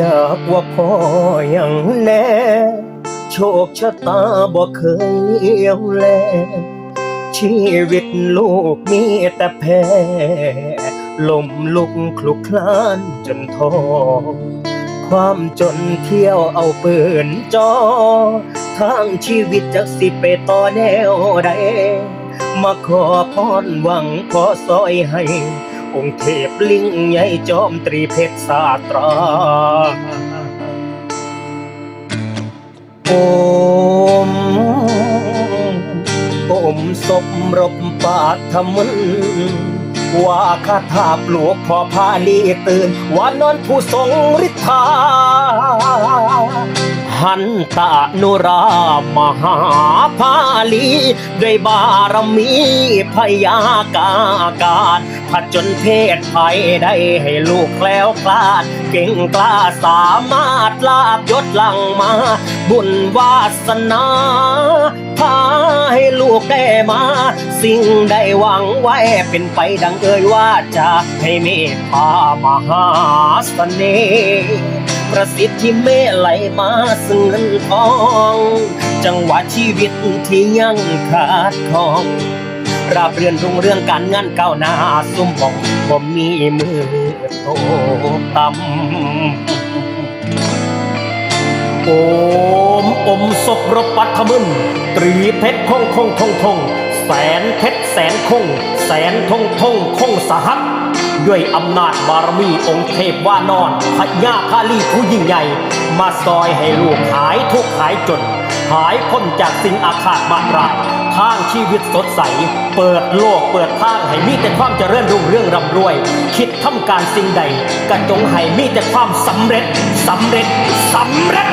จากว่าพ่อยังแน่โชคชะตาบ่เคยเลี้ยวแล ชีวิตลูกมีแต่แพ้ลมลุกคลุกคลานจนท้อความจนเที่ยวเอาปืนจอทางชีวิตจากสิไปต่อแนวใดมาขอพรหวังขอซอยให้ องค์เทพลิงใหญ่จอมตรีเพชรสาตรา โอมโอมศพรบปาทมึนว่าคาถาปลวกพอพาลีตื่นว่านอนผู้ทรงฤทธา หันตานุรามหาภาลี ด้วยบารมีพยากากาศ ผจญเพศภัยได้ให้ลูกแคล้วคลาด เก่งกล้าสามารถลาบยศหลังมา บุญวาสนาพาให้ลูกได้มา สิ่งใดหวังไว้เป็นไปดังเอ่ยว่าจะให้เมตตามหาเสน่ห์ประสิทธิ์ที่เมไหลมาซึ่งเงินทอง จังหวะชีวิตที่ยังขาดของ ราบเรือนรุ่งเรื่องการงานก้าวหน้าสุ่มมองบ่มีมือโตต่ำโอมอมศพรบปัทมึนตรีเพชรคงคงทงทงแสนเพชรแสนคง แสนทงทงคงสหัสด้วยอำนาจบารมีองค์เทพว่านอนพญาคาลีผู้ยิ่งใหญ่ มาซอยให้ลูกหายทุกข์หายจน หายพ้นจากสิ่งอาฆาตมาตราย ทางชีวิตสดใส เปิดโลกเปิดทางให้มีแต่ความเจริญรุ่งเรื่องร่ำรวย คิดทำการสิ่งใดกระจงให้มีแต่ความสำเร็จสำเร็จสำเร็จ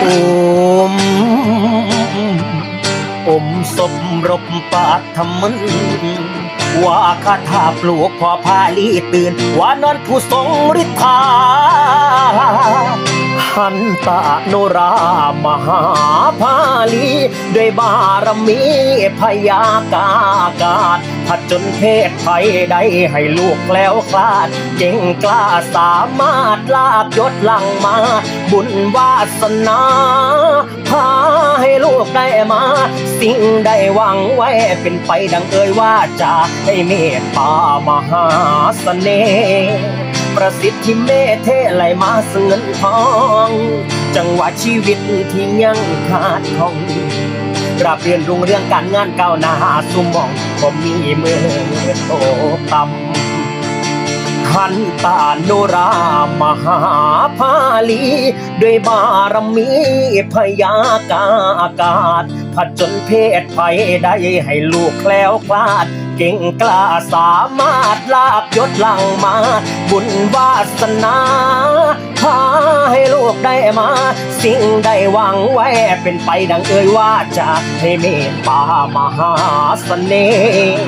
โอม อมศพรบปาธรรมันว่าคาถาปลูกพอพาลีตื่น ว่านอนผู้ทรงฤทธา หันตาโนรามหาภาลีด้วยบารมีพยากากาศผจญเพศภัยได้ให้ลูกแล้วคลาด เก่งกล้าสามารถลาบยศหลังมา บุญวาสนาพาให้ลูกได้มา สิ่งใดหวังไว้เป็นไปดังเอ่ยว่าจะให้เมตตามหาเสน่ห์ ประสิทธิ์ที่เมเทไหลมาซึ่งเงินทอง จังหวะชีวิตที่ยังขาดของราบเรียนรุ่งเรื่องการงานก้าวหน้าสุมมองก็มีมือโตต่ำหันตาโนรามหาภาลี ด้วยบารมีพยากาอากาศ ผัดจญเพศภัยได้ให้ลูกแคล้วคลาด เก่งกล้าสามารถลาบยศหลังมา บุญวาสนาพาให้ลูกได้มา สิ่งใดหวังไว้ เป็นไปดังเอ่ยว่าจะให้เมตตามหาเสน่ห์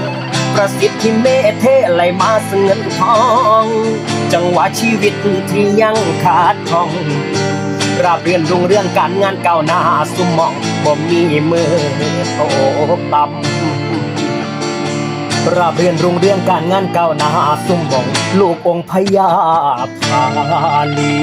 ประสิทธิเมเทไหลมาซึ่งเงินทอง จังหวะชีวิตที่ยังขาดของราบเรียนรุ่งเรื่องการงานก้าวหน้าสุมมองบ่มีมือโตต่ำ ราบเรียนรุ่งเรื่องการงานก้าวหน้าสุ่มบอง ลูกองค์พญาพาลี